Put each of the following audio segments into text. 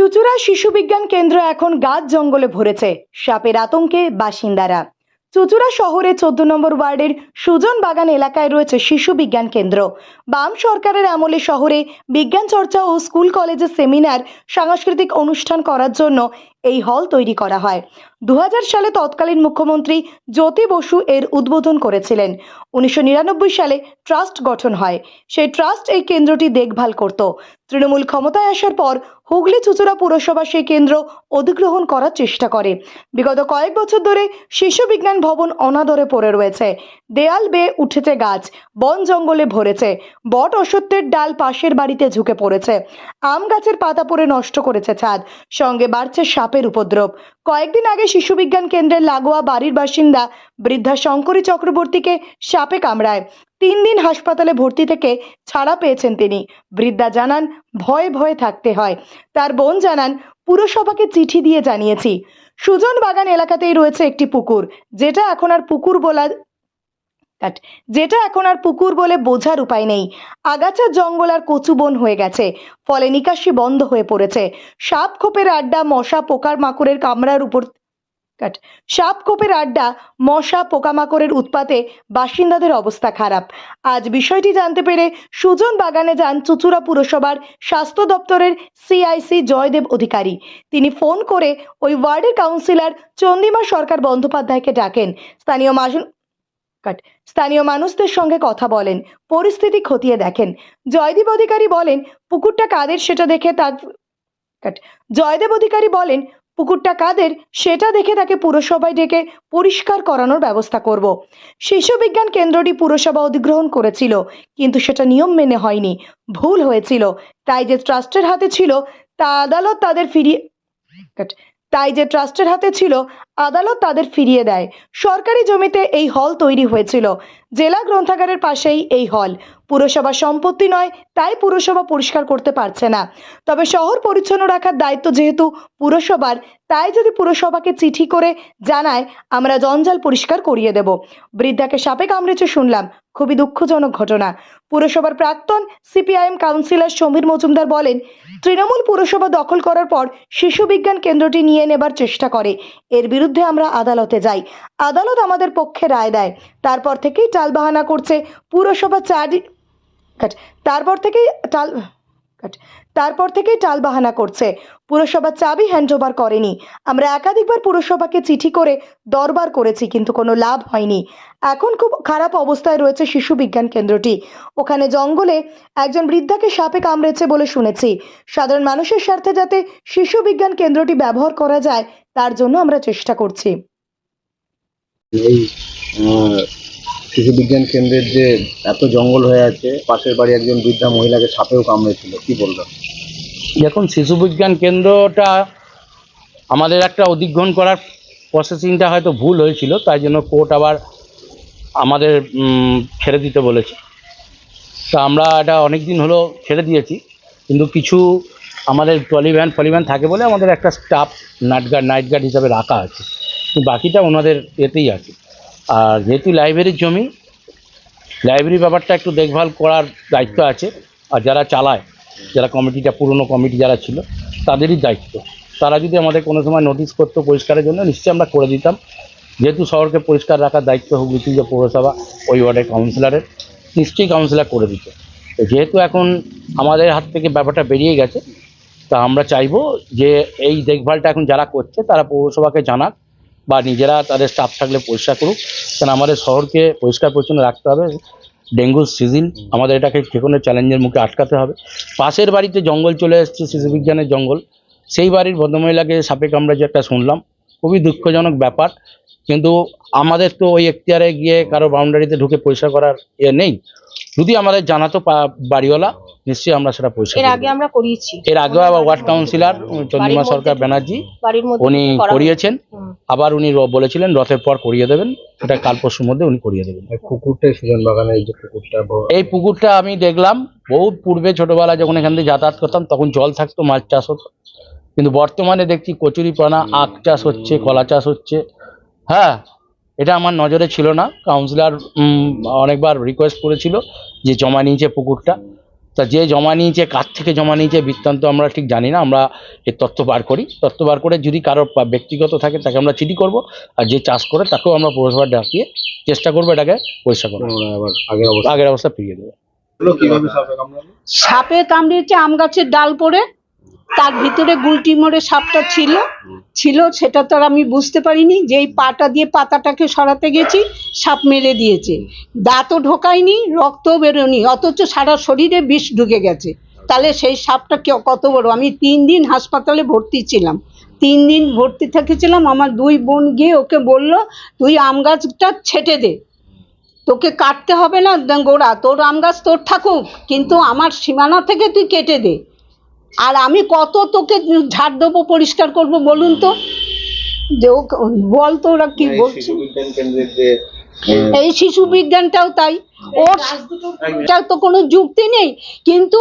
চুচুড়া শিশু বিজ্ঞান কেন্দ্র এখন গাছ জঙ্গলে ভরেছে। সাপের আতঙ্কে বাসিন্দারা। চুচুড়া শহরে চোদ্দ নম্বর ওয়ার্ডের সুজন বাগান এলাকায় রয়েছে শিশু বিজ্ঞান কেন্দ্র। বাম সরকারের আমলে শহরে বিজ্ঞান চর্চা ও স্কুল কলেজের সেমিনার, সাংস্কৃতিক অনুষ্ঠান করার জন্য এই হল তৈরি করা হয়। দু সালে তৎকালীন মুখ্যমন্ত্রী জ্যোতি বসু এর উদ্বোধন করেছিলেন। উনিশশো নিরানব্বই সালে ট্রাস্ট গঠন হয়। সেই ট্রাস্ট এই কেন্দ্রটি দেখভাল করত। তৃণমূল ক্ষমতায় আসার পর হুগলি চুচুড়া পুরসভা সেই কেন্দ্র অধিগ্রহণ করার চেষ্টা করে। বিগত কয়েক বছর ধরে শিশু বিজ্ঞান ভবন অনাদরে পড়ে রয়েছে। দেয়াল বেয়ে উঠেছে গাছ, বন জঙ্গলে ভরেছে। বট অসত্যের ডাল পাশের বাড়িতে ঝুঁকে পড়েছে। আম গাছের পাতা পড়ে নষ্ট করেছে ছাদ। সঙ্গে বাড়ছে সাপের উপদ্রব। কয়েকদিন আগে শিশু বিজ্ঞান কেন্দ্রের লাগোয়া বাড়ির বাসিন্দা বৃদ্ধা শঙ্করী চক্রবর্তীকে সাপে কামড়ায়। তিন দিন হাসপাতালে ভর্তি থেকে ছাড়া পেয়েছেন তিনি। বৃদ্ধা জানান, ভয়ে ভয়ে থাকতে হয়। তার বোন জানান, পুরসভাকে চিঠি দিয়ে জানিয়েছি। সুজন বাগান এলাকাতেই রয়েছে একটি পুকুর, যেটা এখন আর পুকুর বলা কাট যেটা এখন আর পুকুর বলে বোঝার উপায় নেই। আগাছা, জঙ্গল আর কচু বন হয়ে গেছে। ফলে নিকাশি বন্ধ হয়ে পড়েছে। সাপ খোপের আড্ডা, মশা পোকার মাকড়ের কামড়ার উপর সাপ খোপের আড্ডা, মশা পোকামাকড়ের উৎপাতে বাসিন্দাদের অবস্থা খারাপ। আজ বিষয়টি জানতে পেরে সুজন বাগানে যান চুচুড়া পুরসভার স্বাস্থ্য দপ্তরের সিআইসি জয়দেব অধিকারী। তিনি ফোন করে ওই ওয়ার্ডের কাউন্সিলর চন্দিমা সরকার বন্দ্যোপাধ্যায়কে ডাকেন। স্থানীয় মানুষ কাট স্থানীয় মানুষদের সঙ্গে কথা বলেন, পরিস্থিতি খতিয়ে দেখেন। জয়দেব অধিকারী বলেন, পুকুরটা কাদের সেটা দেখে তার কাট জয়দেব অধিকারী বলেন, পুকুরটা কাদের সেটা দেখে তাকে পুরসভায় ডেকে পরিষ্কার করানোর ব্যবস্থা করব। শিশু বিজ্ঞান কেন্দ্রটি পুরসভা অধিগ্রহণ করেছিল, কিন্তু সেটা নিয়ম মেনে হয়নি, ভুল হয়েছিল। তাই যে ট্রাস্টের হাতে ছিল, তা আদালত তাদের ফিরিয়ে তাই যে ট্রাস্টের হাতে ছিল, আদালত তাদের ফিরিয়ে দেয়। সরকারি জমিতে এই হল তৈরি হয়েছিল। জেলা গ্রন্থাগারের পাশেই এই হল। পুরসভা সম্পত্তি নয়, তাই পুরসভা পরিষ্কার করতে পারছে না। তবে শহর পরিচ্ছন্ন রাখার দায়িত্ব যেহেতু পুরসভার তাই যদি পুরসভাকে চিঠি করে জানায়, আমরা জঞ্জাল পরিষ্কার করিয়ে দেব। বৃদ্ধাকে সাপে কামড়েছে শুনলাম, খুবই দুঃখজনক ঘটনা। পুরসভার প্রাক্তন সিপিআইএম কাউন্সিলর সমীর মজুমদার বলেন, তৃণমূল পুরসভা দখল করার পর শিশু বিজ্ঞান কেন্দ্রটি নিয়ে নেবার চেষ্টা করে। এর বিরুদ্ধে আমরা আদালতে যাই। আদালত আমাদের পক্ষে রায় দেয়। তারপর থেকেই টালবাহানা করছে পুরসভা চার তারপর থেকেই টাল তারপর থেকেই টালবাহানা করছে। পুরসভা চাবি হ্যান্ডওভার করেনি। আমরা একাধিকবার পুরসভাকে চিঠি করে দরবার করেছি, কিন্তু কোনো লাভ হয়নি। এখন খুব খারাপ অবস্থায় রয়েছে শিশু বিজ্ঞান কেন্দ্রটি। ওখানে জঙ্গলে একজন বৃদ্ধাকে সাপে কামড়েছে বলে শুনেছি। সাধারণ মানুষের স্বার্থে যাতে শিশু বিজ্ঞান কেন্দ্রটি ব্যবহার করা যায়, তার জন্য আমরা চেষ্টা করছি। শিশু বিজ্ঞান কেন্দ্রের যে এত জঙ্গল হয়ে আছে, পাশের বাড়ি একজন বৃদ্ধা মহিলাকে সাপেও কামড়েছিল, কি বলল দেখুন, শিশু বিজ্ঞান কেন্দ্রটা আমাদের একটা অধিগ্রহণ করার প্রসেসিংটা হয়তো ভুল হয়েছিল, তাই জন্য কোর্ট আবার আমাদের ছেড়ে দিতে বলেছে। তা আমরা এটা অনেক দিন হলো ছেড়ে দিয়েছি, কিন্তু কিছু আমাদের ট্রলি ভ্যান ফলি ভ্যান থাকে বলে আমাদের একটা staff night guard night guard হিসাবে রাখা আছে। বাকিটা ওনাদের এতেই আছে। আর যেহেতু লাইব্রেরির জমি লাইব্রেরি ব্যাপারটা একটু দেখভাল করার দায়িত্ব আছে। আর যারা চালায়, যারা কমিটিটা, পুরনো কমিটি যারা ছিল, তাদেরই দায়িত্ব। তারা যদি আমাদের কোনো সময় নোটিশ করতো পরিষ্কারের জন্য, নিশ্চয়ই আমরা করে দিতাম। যেহেতু শহরকে পরিষ্কার রাখার দায়িত্ব হুগলি যে পৌরসভা, ওই ওয়ার্ডের কাউন্সিলরের নিশ্চয়ই কাউন্সিলর করে দিত। যেহেতু এখন আমাদের হাত থেকে ব্যাপারটা বেরিয়ে গেছে, তা আমরা চাইব যে এই দেখভালটা এখন যারা করছে, তারা পৌরসভাকে জানাক বা নিজেরা তাদের স্টাফ থাকলে পরিষ্কার করুক। কারণ আমাদের শহরকে পরিষ্কার পরিচ্ছন্ন রাখতে হবে। ডেঙ্গুর সিজন আমাদের এটাকে যে কোনো চ্যালেঞ্জের মুখে আটকাতে হবে। পাশের বাড়িতে জঙ্গল চলে এসছে শিশুবিজ্ঞানের জঙ্গল। সেই বাড়ির ভদ্রমহিলাকে সাপে যে একটা শুনলাম। খুবই দুঃখজনক ব্যাপার। কিন্তু আমাদের তো ওই এখতিয়ারে গিয়ে কারও বাউন্ডারিতে ঢুকে পরিষ্কার করার ইয়ে নেই। যদি আমাদের জানাতো বাড়িওয়ালা নিশ্চয়ই আমরা সেটা পরিষ্কার এর আগে আমরা করিয়েছি। এর আগে আবার ওয়ার্ড কাউন্সিলর চন্দ্রিমা সরকার ব্যানার্জি উনি করিয়েছেন। আবার উনি বলেছিলেন রথের পর করিয়ে দেবেন। এটা কাল পরশুর মধ্যে উনি করিয়ে দেবেন। এই সুজন বাগানের এই যে পুকুরটা এই পুকুরটা আমি দেখলাম বহু পূর্বে ছোটবেলায় যখন এখান থেকে যাতায়াত করতাম তখন জল থাকতো মাছ চাষ হতো। কিন্তু বর্তমানে দেখছি কচুরিপানা আখ চাষ হচ্ছে কলা চাষ হচ্ছে। হ্যাঁ এটা আমার নজরে ছিল না। কাউন্সিলর অনেকবার রিকোয়েস্ট করেছিল যে জমা নিয়েছে পুকুরটা। তা যে জমা নিয়েছে কার থেকে জমা নিয়েছে বৃত্তান্ত আমরা ঠিক জানি না। আমরা এর তথ্য বার করি। তথ্য বার করে যদি কারও ব্যক্তিগত থাকে তাকে আমরা চিঠি করব। আর যে চাষ করে তাকেও আমরা পৌরসভা ডাকিয়ে চেষ্টা করব এটাকে পরিষ্কার করা পুনরায় আবার আগের অবস্থা। আগের অবস্থা ফিরিয়ে দেবো। সাপে কামড়িয়েছে আম গাছের ডাল পড়ে। তার ভিতরে গুলটি মোড়ে সাপটা ছিল ছিল, সেটা তো আর আমি বুঝতে পারিনি যেই পাটা দিয়ে পাতাটাকে সরাতে গেছি, সাপ মেরে দিয়েছে। দাঁতও ঢোকায়নি, রক্তও বেরোনি অথচ সারা শরীরে বিষ ঢুকে গেছে। তাহলে সেই সাপটা কত বড়? আমি তিন দিন হাসপাতালে ভর্তি ছিলাম। তিন দিন ভর্তি থেকেছিলাম, আমার দুই বোন গিয়ে ওকে বলল, তুই আম গাছটা ছেটে দে। তোকে কাটতে হবে না, গোড়া, তোর আম গাছ তোর থাকুক কিন্তু আমার সীমানা থেকে তুই কেটে দে। আর আমি কত তোকে ঝাড় দেবো পরিষ্কার করব বলুন তো? যে বল তো ওরা কি বলছে? এই শিশু বিজ্ঞানটাও তাই। ওর তার তো কোনো যুক্তি নেই। কিন্তু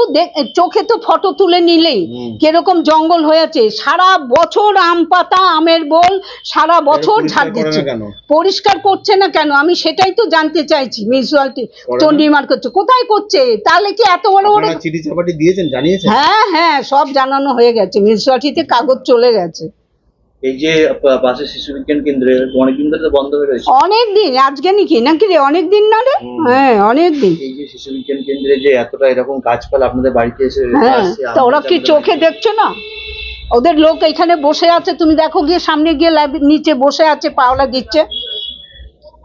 চোখে তো ফটো তুলে নিলেই কীরকম জঙ্গল হয়েছে। সারা বছর আম পাতা আমের বোল সারা বছর ঝাড় দিচ্ছে। পরিষ্কার করছে না কেন? আমি সেটাই তো জানতে চাইছি মিউনিসিপালিটি? চন্ডিমার করছে। কোথায় করছে? তাহলে কি এত বড় বড় চিঠি চাপাটি দিয়েছেন জানিয়েছেন? হ্যাঁ হ্যাঁ সব জানানো হয়ে গেছে। মিউনিসিপালিটিতে কাগজ চলে গেছে। এই যে পাশে শিশু বিজ্ঞান কেন্দ্রে অনেকদিন ধরে তো বন্ধ হয়ে রয়েছে। অনেক দিন আজকে নাকি? নাকি রে? অনেক দিন না রে? হ্যাঁ অনেক দিন এই যে শিশু বিজ্ঞান কেন্দ্রে যে এতটা এরকম গাছপালা আপনাদের বাড়িতে এসে হ্যাঁ তা ওরা কি চোখে দেখছ না? ওদের লোক এখানে বসে আছে তুমি দেখো গিয়ে সামনে গিয়ে নিচে বসে আছে পাওলা দিচ্ছে।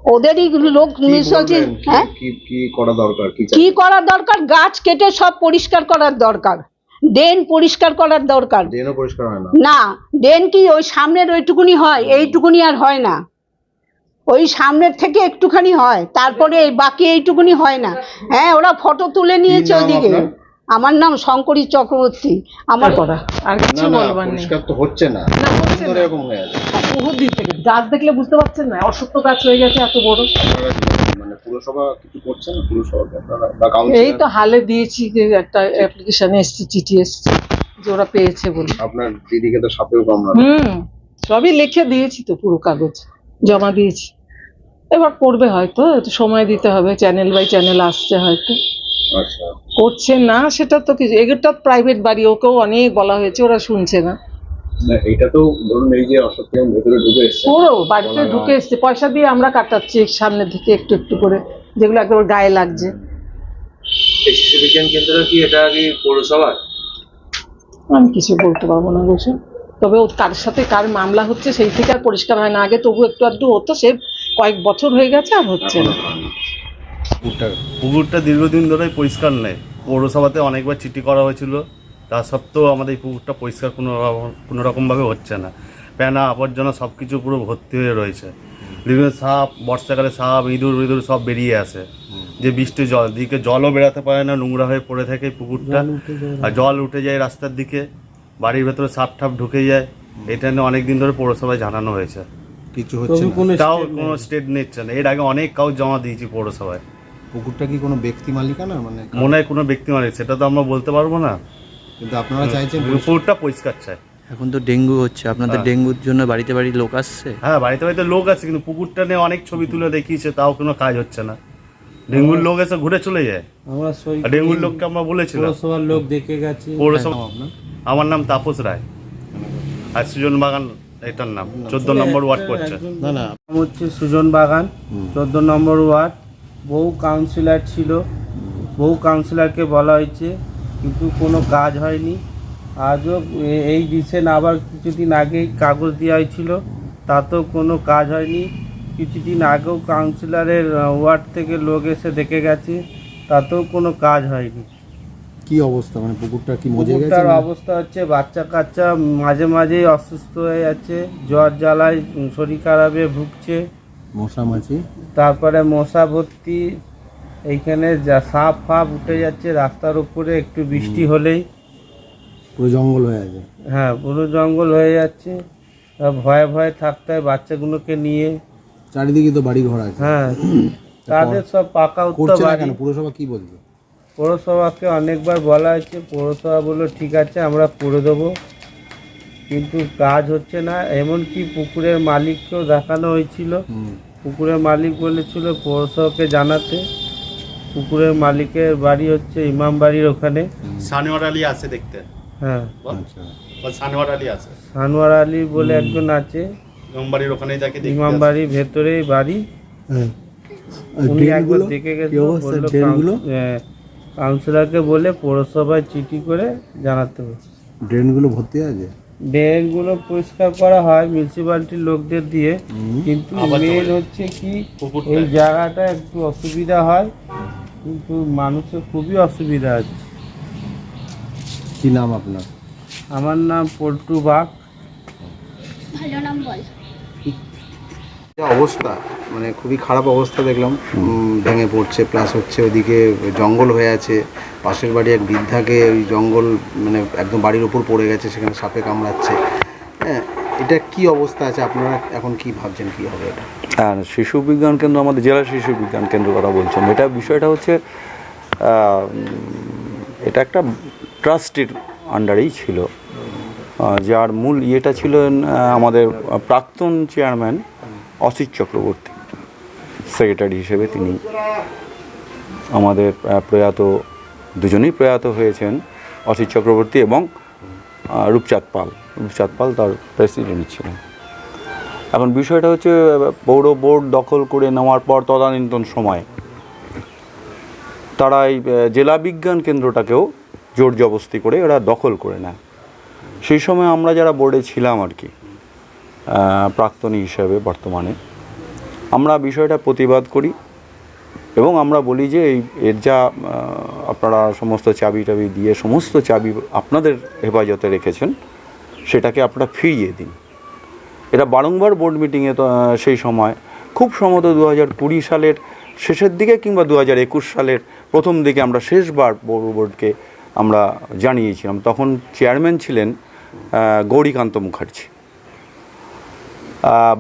ওদেরই লোক কি- হ্যাঁ? কি করা দরকার? কি কি করা দরকার? গাছ কেটে সব পরিষ্কার করার দরকার। ড্রেন পরিষ্কার করার দরকার। ড্রেনও পরিষ্কার হয় না। না ড্রেন কি ওই সামনের ওইটুকুনি হয় এইটুকুনি আর হয় না। ওই সামনের থেকে একটুখানি হয় তারপরে এই বাকি এইটুকুনি হয় না। হ্যাঁ ওরা ফটো তুলে নিয়েছে ওইদিকে? আমার নাম শঙ্করী চক্রবর্তী। আমার কথা আর কিছু বলবার নেই। তো হচ্ছে না। এরকম হয়ে আছে। থেকে। গাছ দেখলে বুঝতে পারছেন না অসত্য গাছ হয়ে গেছে এত বড়। মানে পুরসভা কিছু করছেন না? পুরসভাকে আপনারা বা এই তো হালে দিয়েছি যে একটা অ্যাপ্লিকেশন এসছে চিঠি এসছে যে ওরা পেয়েছে বলে। আপনার দিদিকে তো সাপেও কামড়ালো হুম সবই লিখে দিয়েছি তো পুরো কাগজ জমা দিয়েছি। এবার করবে হয়তো সময় দিতে হবে চ্যানেল বাই চ্যানেল আসছে হয়তো। করছে না সেটা তো কিছু এগুলো প্রাইভেট বাড়ি ওকেও অনেক বলা হয়েছে ওরা শুনছে না। না এটা তো ধরুন এই যে অসত্য ভেতরে ঢুকে এসছে। পুরো বাড়িতে ঢুকে এসছে। পয়সা দিয়ে আমরা কাটাচ্ছি সামনের দিকে একটু একটু করে যেগুলো একবার গায়ে লাগছে। এই শিশু বিজ্ঞান কেন্দ্র কি এটা কি পৌরসভার আমি কিছু বলতে পারব না বসে তবে ও কার সাথে কার মামলা হচ্ছে সেই থেকে আর পরিষ্কার হয় না। আগে তবু একটু আধটু হতো সে কয়েক বছর হয়ে গেছে আর হচ্ছে না। পুকুরটা। পুকুরটা দীর্ঘদিন ধরেই পরিষ্কার নেই। পৌরসভাতে অনেকবার চিঠি করা হয়েছিল। তা সত্ত্বেও আমাদের এই পুকুরটা পরিষ্কার কোনো রকম- কোনো রকমভাবে হচ্ছে না। প্যানা আবর্জনা সব কিছু পুরো ভর্তি হয়ে রয়েছে। বিভিন্ন সাপ বর্ষাকালে সাপ ইঁদুর ইঁদুর সব বেরিয়ে আসে। যে বৃষ্টি জল দিকে জলও বেরাতে পারে না নোংরা হয়ে পড়ে থাকে পুকুরটা। আর জল উঠে যায় রাস্তার দিকে। বাড়ির ভেতরে সাপ ঠাপ ঢুকে যায়। এটা নিয়ে অনেক দিন ধরে পৌরসভায় জানানো হয়েছে। কিছু হচ্ছে না। তাও কোনো স্টেট নিচ্ছে না। এর আগে অনেক কাউ জমা দিয়েছি পৌরসভায়। পুকুরটা কি কোনো ব্যক্তি মালিকানা? মানে মনে হয় কোনো ব্যক্তি মালিক সেটা তো আমরা বলতে পারব না। কিন্তু আপনারা চাইছেন পুকুরটা পরিষ্কার চাই। এখন তো ডেঙ্গু হচ্ছে আপনাদের হ্যাঁ। ডেঙ্গুর জন্য বাড়িতে বাড়ি লোক আসছে? হ্যাঁ বাড়িতে বাড়িতে লোক আছে কিন্তু পুকুরটা নিয়ে অনেক ছবি তুলে দেখিয়েছে তাও কোনো কাজ হচ্ছে না। ডেঙ্গুর লোক এসে ঘুরে চলে যায়। আমরা ডেঙ্গুর লোককে আমরা বলেছিলাম। পৌরসভার লোক দেখে গেছে। পৌরসভা আমার নাম তাপস রায়। আর সুজন বাগান এটার নাম চোদ্দ নম্বর ওয়ার্ড পড়ছে। না না। নাম হচ্ছে সুজন বাগান চোদ্দ নম্বর ওয়ার্ড। বহু কাউন্সিলর ছিল বহু কাউন্সিলরকে বলা হয়েছে কিন্তু কোনো কাজ হয়নি। আজও এই রিসেন্ট আবার কিছুদিন আগেই কাগজ দেওয়া হয়েছিল তাতেও কোনো কাজ হয়নি। কিছুদিন আগেও কাউন্সিলরের ওয়ার্ড থেকে লোক এসে দেখে গেছে তাতেও কোনো কাজ হয়নি। কি অবস্থা? মানে পুকুরটা কি মজে গেছে কুকুরটার অবস্থা হচ্ছে বাচ্চা কাচ্চা মাঝে মাঝেই অসুস্থ হয়ে যাচ্ছে জ্বর জ্বালায় শরীর খারাপে ভুগছে। মশা মাছি। তারপরে মশা ভর্তি এইখানে যা সাপ ফাপ উঠে যাচ্ছে রাস্তার উপরে একটু বৃষ্টি হলেই। পুরো জঙ্গল হয়ে আছে। হ্যাঁ পুরো জঙ্গল হয়ে যাচ্ছে। ভয়ে ভয়ে থাকতে হয় বাচ্চাগুলোকে নিয়ে। চারিদিকে তো বাড়ি ঘর আছে। হ্যাঁ তাদের সব পাকা উত্তর বাড়ি পুরসভা কি বলছে? পৌরসভাকে অনেকবার বলা হয়েছে পৌরসভা বলল ঠিক আছে আমরা করে দেবো। কিন্তু কাজ হচ্ছে না এমনকি পুকুরের মালিককেও দেখানো হয়েছিল। পুকুরের মালিক বলেছিল পৌরসভাকে জানাতে। পুকুরের মালিকের বাড়ি হচ্ছে ইমাম বাড়ির ওখানে। সানোয়ার আলী আছে দেখতে। হ্যাঁ। আচ্ছা। বল সানোয়ার আলী আছে। সানোয়ার আলী বলে একজন আছে। ইমামবাড়ির ওখানেই যাকে ইমাম বাড়ির ভেতরেই বাড়ি। হ্যাঁ। আর উনি একবার দেখে ড্রেনগুলো কাউন্সিলরকে বলে পৌরসভায় চিঠি করে জানাতে হবে। ড্রেনগুলো ভর্তি আছে? ড্রেনগুলো পরিষ্কার করা হয় মিউনিসিপ্যালিটির লোকদের দিয়ে। কিন্তু মেন হচ্ছে কি এই জায়গাটা একটু অসুবিধা হয় কিন্তু মানুষের খুবই অসুবিধা আছে কি নাম আপনার? আমার নাম পল্টু বাগ যা অবস্থা মানে খুবই খারাপ অবস্থা দেখলাম। ভেঙে পড়ছে প্লাস হচ্ছে ওদিকে জঙ্গল হয়ে আছে। পাশের বাড়ি এক বৃদ্ধাকে ওই জঙ্গল মানে একদম বাড়ির ওপর পড়ে গেছে সেখানে সাপে কামড়াচ্ছে। হ্যাঁ এটা কি অবস্থা আছে? আপনারা এখন কি ভাবছেন কি হবে এটা? আর শিশু বিজ্ঞান কেন্দ্র আমাদের জেলা শিশু বিজ্ঞান কেন্দ্র কথা বলছেন। এটা বিষয়টা হচ্ছে এটা একটা ট্রাস্টের আন্ডারেই ছিল। যার মূল ইয়েটা ছিল আমাদের প্রাক্তন চেয়ারম্যান অসিত চক্রবর্তী সেক্রেটারি হিসেবে তিনি আমাদের প্রয়াত, দুজনেই প্রয়াত হয়েছেন অসিত চক্রবর্তী এবং রূপচাঁদ পাল। রূপচাঁদ পাল তার প্রেসিডেন্ট ছিলেন। এখন বিষয়টা হচ্ছে, পৌর বোর্ড দখল করে নেওয়ার পর তদানীন্তন সময় তারা এই জেলা বিজ্ঞান কেন্দ্রটাকেও জোর জবস্তি করে এরা দখল করে নেয়। সেই সময় আমরা যারা বোর্ডে ছিলাম আর কি প্রাক্তনী হিসাবে বর্তমানে। আমরা বিষয়টা প্রতিবাদ করি এবং আমরা বলি যে এই এর যা আপনারা সমস্ত চাবি টাবি দিয়ে সমস্ত চাবি আপনাদের হেফাজতে রেখেছেন, সেটাকে আপনারা ফিরিয়ে দিন। এটা বারংবার বোর্ড মিটিংয়ে সেই সময় খুব সম্ভবত দু হাজার কুড়ি সালের শেষের দিকে কিংবা দু হাজার একুশ সালের প্রথম দিকে আমরা শেষবার বোর্ডকে আমরা জানিয়েছিলাম। তখন চেয়ারম্যান ছিলেন গৌরীকান্ত মুখার্জি।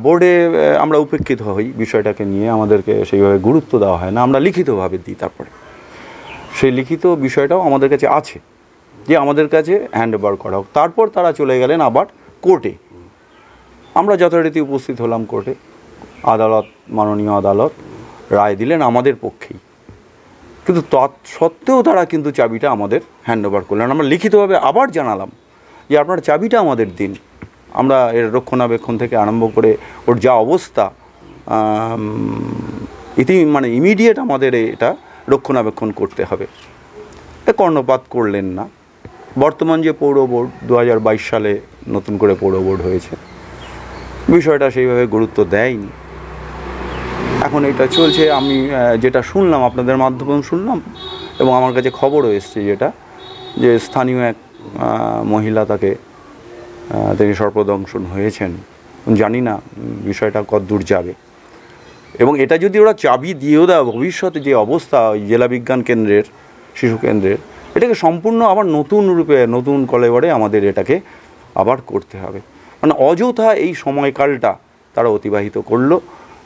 বোর্ডে আমরা উপেক্ষিত হই। বিষয়টাকে নিয়ে আমাদেরকে সেইভাবে গুরুত্ব দেওয়া হয় না। আমরা লিখিতভাবে দিই তারপরে। সেই লিখিত বিষয়টাও আমাদের কাছে আছে। যে আমাদের কাছে হ্যান্ড ওভার করা হোক। তারপর তারা চলে গেলেন আবার কোর্টে আমরা যথারীতি উপস্থিত হলাম কোর্টে আদালত, মাননীয় আদালত রায় দিলেন আমাদের পক্ষেই। কিন্তু তৎসত্ত্বেও তারা কিন্তু চাবিটা আমাদের হ্যান্ড ওভার করলেন। আমরা লিখিতভাবে আবার জানালাম যে, আপনার চাবিটা আমাদের দিন। আমরা এর রক্ষণাবেক্ষণ থেকে আরম্ভ করে ওর যা অবস্থা ইতি মানে ইমিডিয়েট আমাদের এটা রক্ষণাবেক্ষণ করতে হবে। এ কর্ণপাত করলেন না। বর্তমান যে পৌর বোর্ড দু হাজার বাইশ সালে নতুন করে পৌর বোর্ড হয়েছে, বিষয়টা সেইভাবে গুরুত্ব দেয়নি। এখন এটা চলছে, আমি যেটা শুনলাম, আপনাদের মাধ্যমে শুনলাম, এবং আমার কাছে খবরও এসছে যেটা, যে স্থানীয় এক মহিলা তাকে তিনি সর্পদংশন হয়েছেন। জানি না বিষয়টা কতদূর যাবে। এবং এটা যদি ওরা চাবি দিয়েও দেয়, ভবিষ্যতে যে অবস্থা ওই জেলা বিজ্ঞান কেন্দ্রের, শিশু কেন্দ্রের, এটাকে সম্পূর্ণ আবার নতুন রূপে, নতুন কলেবরে আমাদের এটাকে আবার করতে হবে। মানে অযথা এই সময়কালটা তারা অতিবাহিত করল,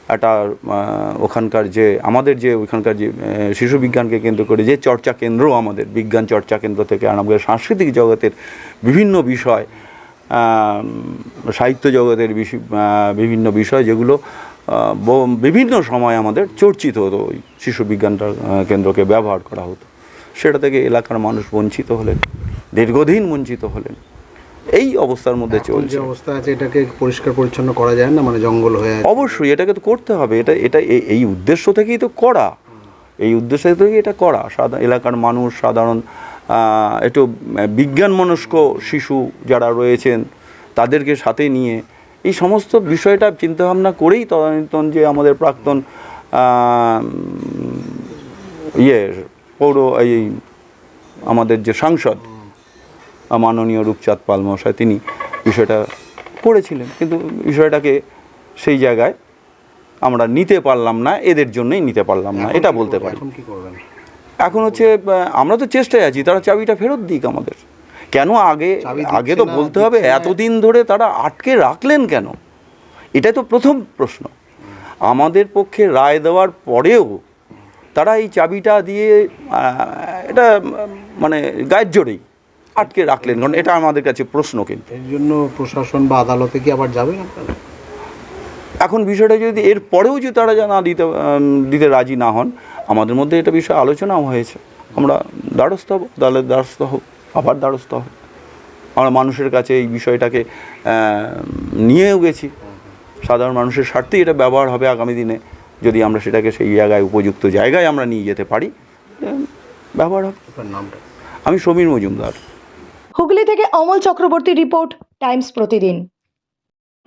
একটা ওখানকার যে, আমাদের যে ওইখানকার যে শিশু বিজ্ঞানকে কেন্দ্র করে যে চর্চা কেন্দ্র আমাদের, বিজ্ঞান চর্চা কেন্দ্র থেকে আরম্ভ করে সাংস্কৃতিক জগতের বিভিন্ন বিষয় সাহিত্য জগতের বিভিন্ন বিষয় যেগুলো বিভিন্ন সময় আমাদের চর্চিত হতো ওই শিশু বিজ্ঞানটা কেন্দ্রকে ব্যবহার করা হতো। সেটা থেকে এলাকার মানুষ বঞ্চিত হলেন দীর্ঘদিন বঞ্চিত হলেন। এই অবস্থার মধ্যে চলছে। অবস্থা আছে এটাকে পরিষ্কার পরিচ্ছন্ন করা যায় না? মানে জঙ্গল হয়ে অবশ্যই এটাকে তো করতে হবে। এটা এটা এই উদ্দেশ্য থেকেই তো করা। এই উদ্দেশ্য থেকেই এটা করা। সাদা এলাকার মানুষ সাধারণ একটু বিজ্ঞান মনস্ক শিশু যারা রয়েছেন তাদেরকে সাথে নিয়ে এই সমস্ত বিষয়টা চিন্তাভাবনা করেই তদানীন্তন যে আমাদের প্রাক্তন ইয়ে পৌর এই আমাদের যে সাংসদ মাননীয় রূপচাঁদ পাল মহাশয় তিনি বিষয়টা করেছিলেন। কিন্তু বিষয়টাকে সেই জায়গায় আমরা নিতে পারলাম না এদের জন্যই নিতে পারলাম না এটা বলতে পারি। এখন হচ্ছে আমরা তো চেষ্টায় আছি তারা চাবিটা ফেরত দিক আমাদের। কেন আগে আগে তো বলতে হবে এতদিন ধরে তারা আটকে রাখলেন কেন? এটাই তো প্রথম প্রশ্ন। আমাদের পক্ষে রায় দেওয়ার পরেও তারা এই চাবিটা দিয়ে এটা মানে গায়ের জোরেই আটকে রাখলেন কারণ এটা আমাদের কাছে প্রশ্ন কিন্তু। এর জন্য প্রশাসন বা আদালতে কি আবার যাবেন আপনারা? এখন বিষয়টা যদি এর পরেও যদি তারা না দিতে দিতে রাজি না হন আমাদের মধ্যে এটা বিষয়ে আলোচনাও হয়েছে। আমরা দ্বারস্থ হব দলের দ্বারস্থ হব আবার দ্বারস্থ হব। আমরা মানুষের কাছে এই বিষয়টাকে নিয়েও গেছি। সাধারণ মানুষের স্বার্থেই এটা ব্যবহার হবে আগামী দিনে। যদি আমরা সেটাকে সেই জায়গায় উপযুক্ত জায়গায় আমরা নিয়ে যেতে পারি ব্যবহার হবে। আমি সমীর মজুমদার। হুগলি থেকে Amal Chakraborty report Times Pratidin.